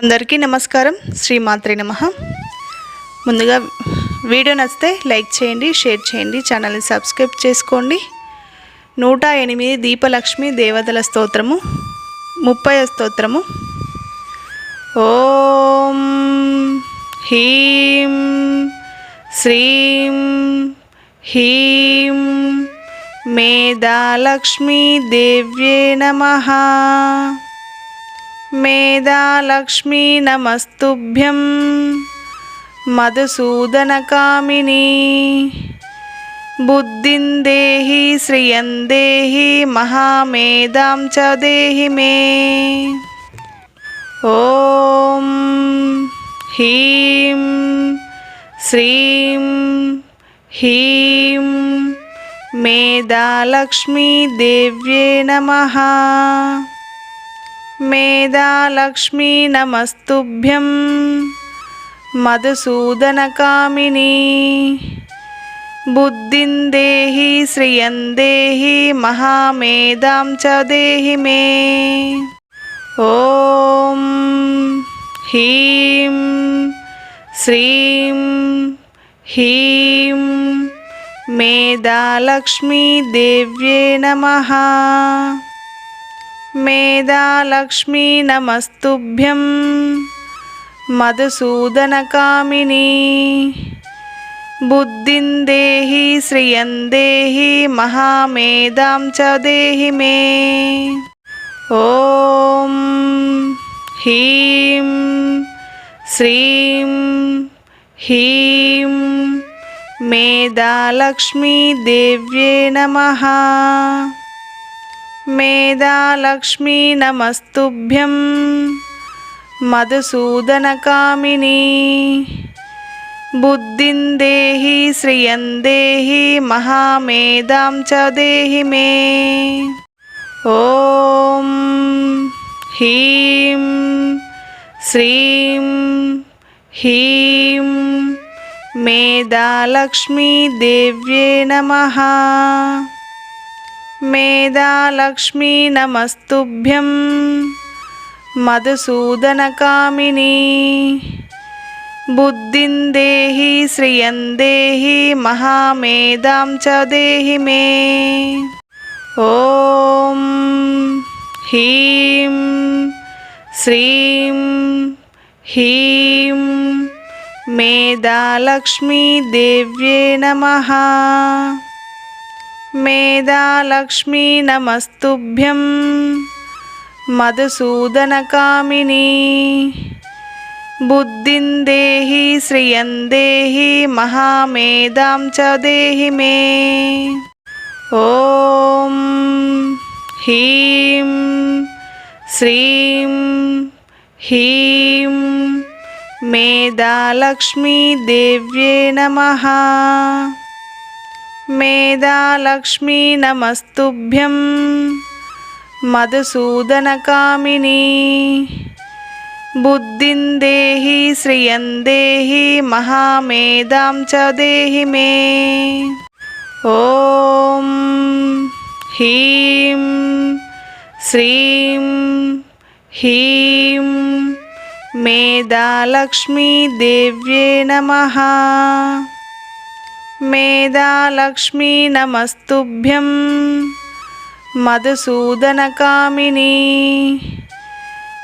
అందరికీ నమస్కారం. శ్రీమాత్రి నమ. ముందుగా వీడియో నచ్చితే లైక్ చేయండి షేర్ చేయండి ఛానల్ని సబ్స్క్రైబ్ చేసుకోండి. నూట ఎనిమిది దీపలక్ష్మి దేవతల స్తోత్రము ముప్పై స్తోత్రము. ఓం హీం శ్రీం హీం మేధాలక్ష్మీ దేవ్యే నమ. మేధాలక్ష్మీ నమస్తుభ్యం మధుసూదనకామిని బుద్ధిం దేహి శ్రియం దేహి మహామేధాం చ దేహి మే. ఓం హీం శ్రీం హీం మేధాలక్ష్మీ దేవ్యే నమః. మేధాలక్ష్మీ నమస్తుభ్యం మధుసూదనకామిని బుద్ధిం దేహి శ్రియం దేహి మహామేధాం చ దేహి మే. ఓం హీం శ్రీం హీం మేధాలక్ష్మీ దేవ్యే నమః. మేధాలక్ష్మీ నమస్తుభ్యం మధుసూదనకామిని బుద్ధిం దేహి శ్రియం దేహి మహామేధాం చ దేహి మే. ఓం హీం శ్రీం హీం మేధాలక్ష్మీ దేవ్యే నమః. మేధాలక్ష్మీ నమస్తుభ్యం మధుసూదనకామిని బుద్ధిం దేహి శ్రియం దేహి మహామేధాం చ దేహి మే. ఓం హీం శ్రీం హీం మేధాలక్ష్మీ దేవ్యే నమః. మేధాలక్ష్మీ నమస్తుభ్యం మధుసూదనకామిని బుద్ధిం దేహి శ్రియం దేహి మహామేధాం చ దేహి మే. ఓం హీం శ్రీం హీం మేధాలక్ష్మీ దేవ్యే నమః. మేధాలక్ష్మీ నమస్తుభ్యం మధుసూదనకామిని బుద్ధిం దేహి శ్రియం దేహి మహామేధాం చ దేహి మే. ఓం హీం శ్రీం హీం మేధాలక్ష్మీ దేవ్యే నమః. మేధాలక్ష్మీ నమస్తుభ్యం మధుసూదనకామిని బుద్ధిం దేహి శ్రియం దేహి మహామేధాం చ దేహి మే. ఓం హీం శ్రీం హీం మేధాలక్ష్మీ దేవ్యే నమః. మేధాలక్ష్మీ నమస్తుభ్యం మధుసూదనకామిని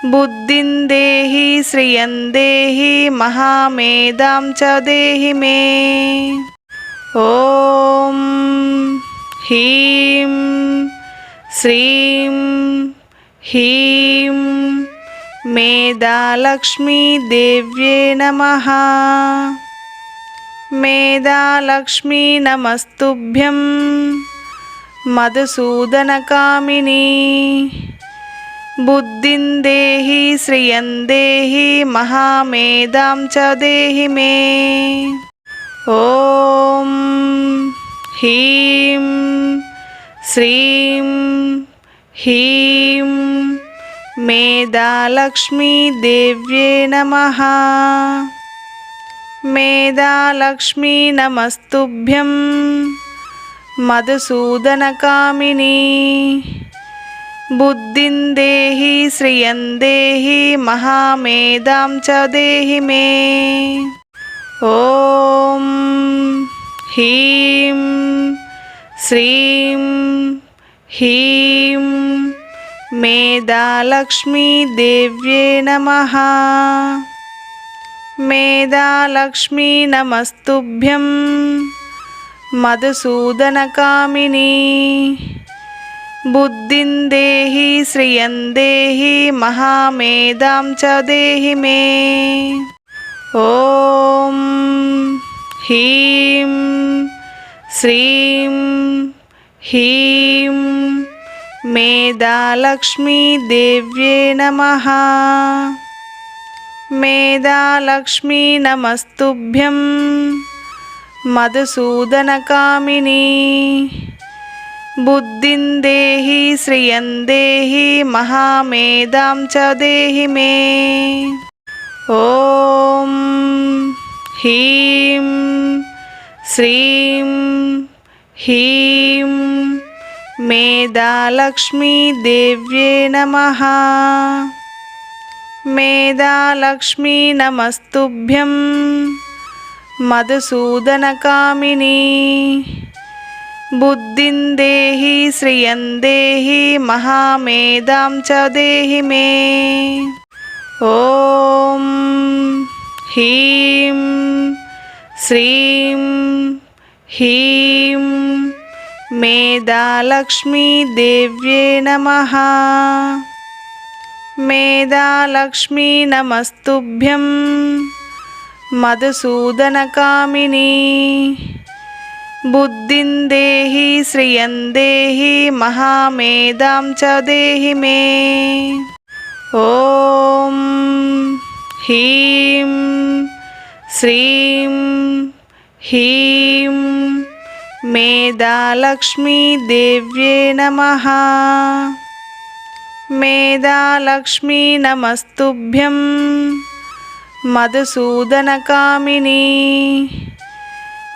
బుద్ధిం దేహి శ్రియం దేహి మహామేధాం చ దేహి మే. ఓం హీం శ్రీం హీం మేధాలక్ష్మీ దేవ్యే నమః. మేధాలక్ష్మీ నమస్తుభ్యం మధుసూదనకామిని బుద్ధిం దేహి శ్రియం దేహి మహామేధాం చ దేహి మే. ఓం హీం శ్రీం హీం మేధాలక్ష్మీ దేవ్యే నమః. మేధాలక్ష్మీ నమస్తుభ్యం మధుసూదనకామిని బుద్ధిం దేహి శ్రియం దేహి మహామేధాం చ దేహి మే. ఓం హీం శ్రీం హీం మేధాలక్ష్మీ దేవ్యే నమ. మేధాలక్ష్మీ నమస్తుభ్యం. మధుసూదనకామిని. బుద్ధిం దేహి శ్రియం దేహి మహామేధాం చ దేహి మే. ఓం హీం శ్రీం హీం మేధాలక్ష్మీ దేవ్యే నమ. మేధాలక్ష్మీ నమస్తుభ్యం మధుసూదనకామిని బుద్ధిం దేహి శ్రియం దేహి మహామేధాం చ దేహి మే. ఓం హ్రీం శ్రీం హ్రీం మేధాలక్ష్మీ దేవ్యే నమ. మేధాలక్ష్మీ నమస్తుభ్యం మధుసూదనకామిని బుద్ధిం దేహి శ్రియం దేహి మహామేధాం చ దేహి మే. ఓం హ్రీం శ్రీం హ్రీం మేధాలక్ష్మీ దేవ్యే నమ. మేధాలక్ష్మీ నమస్తుభ్యం మధుసూదనకామిని బుద్ధిం దేహి శ్రియం దేహి మహామేధాం చ దేహి మే. ఓం హీం శ్రీం హీం మేధాలక్ష్మీ దేవ్యే నమ. మేధాలక్ష్మీ నమస్తుభ్యం మధుసూదనకామిని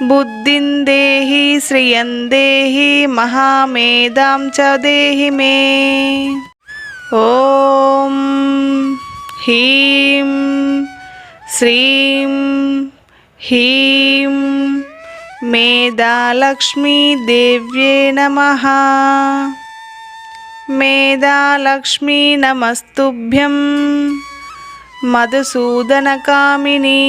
బుద్ధిం దేహి శ్రియం దేహి మహామేధాం చ దేహి మే. ఓం హ్రీం శ్రీం హ్రీం మేధాలక్ష్మీ దేవ్యే నమ. మేధాలక్ష్మీ నమస్తుభ్యం మధుసూదనకామిని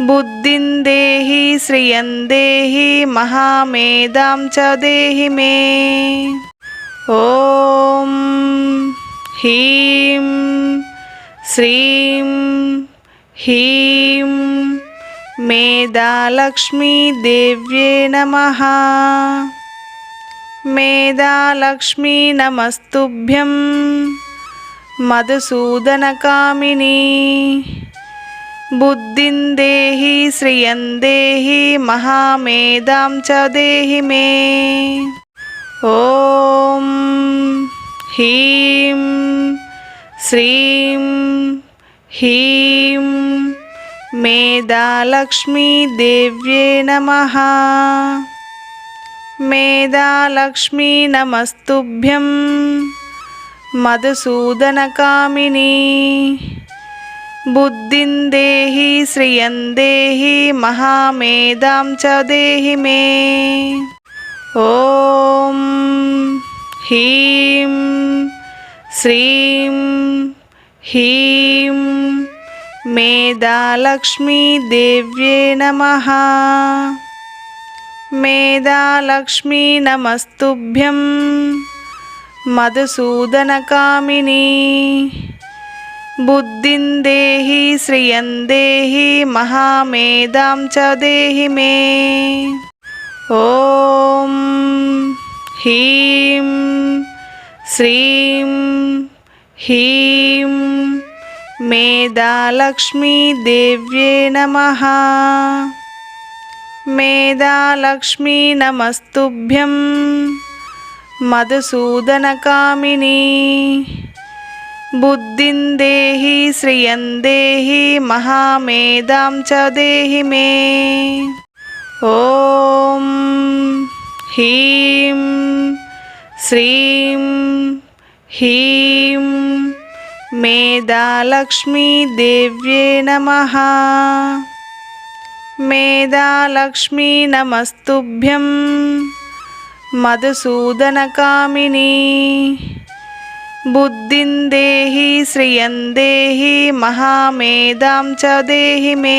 బుద్ధిం దేహి శ్రియం దేహి మహామేధాం చ దేహి మే. ఓం హీం శ్రీం హీం మేధాలక్ష్మీ దేవ్యే నమ. మేధాలక్ష్మీ నమస్తుభ్యం మధుసూదనకామిని బుద్ధిం దేహి శ్రియం దేహి మహామేధాం చ దేహి మే. ఓం హీం శ్రీం హీం మేధాలక్ష్మీ దేవ్యే నమః. మేధాలక్ష్మీ నమస్తుభ్యం మధుసూదనకామిని బుద్ధిం దేహి శ్రియం దేహి మహామేధాం చ దేహి మే. ఓం హ్రీం శ్రీం హ్రీం మేధాలక్ష్మీ దేవ్యే నమ. మేధాలక్ష్మీ నమస్తుభ్యం మధుసూదనకామిని బుద్ధిం దేహి శ్రియం దేహి మహామేధాం చ దేహి మే. ఓం హ్రీం శ్రీం హ్రీం మేధాలక్ష్మీ దేవ్యే నమ. మేధాలక్ష్మీ నమస్తుభ్యం. మధుసూదనకామిని. బుద్ధిం దేహి శ్రియం దేహి మహామేధాం చ దేహి మే. ఓం హీం శ్రీం హీం మేధాలక్ష్మీ దేవ్యే నమ. మేధాలక్ష్మీ నమస్తుభ్యం మధుసూదనకామిని బుద్ధిం దేహి శ్రియం దేహి మహామేధాం చ దేహి మే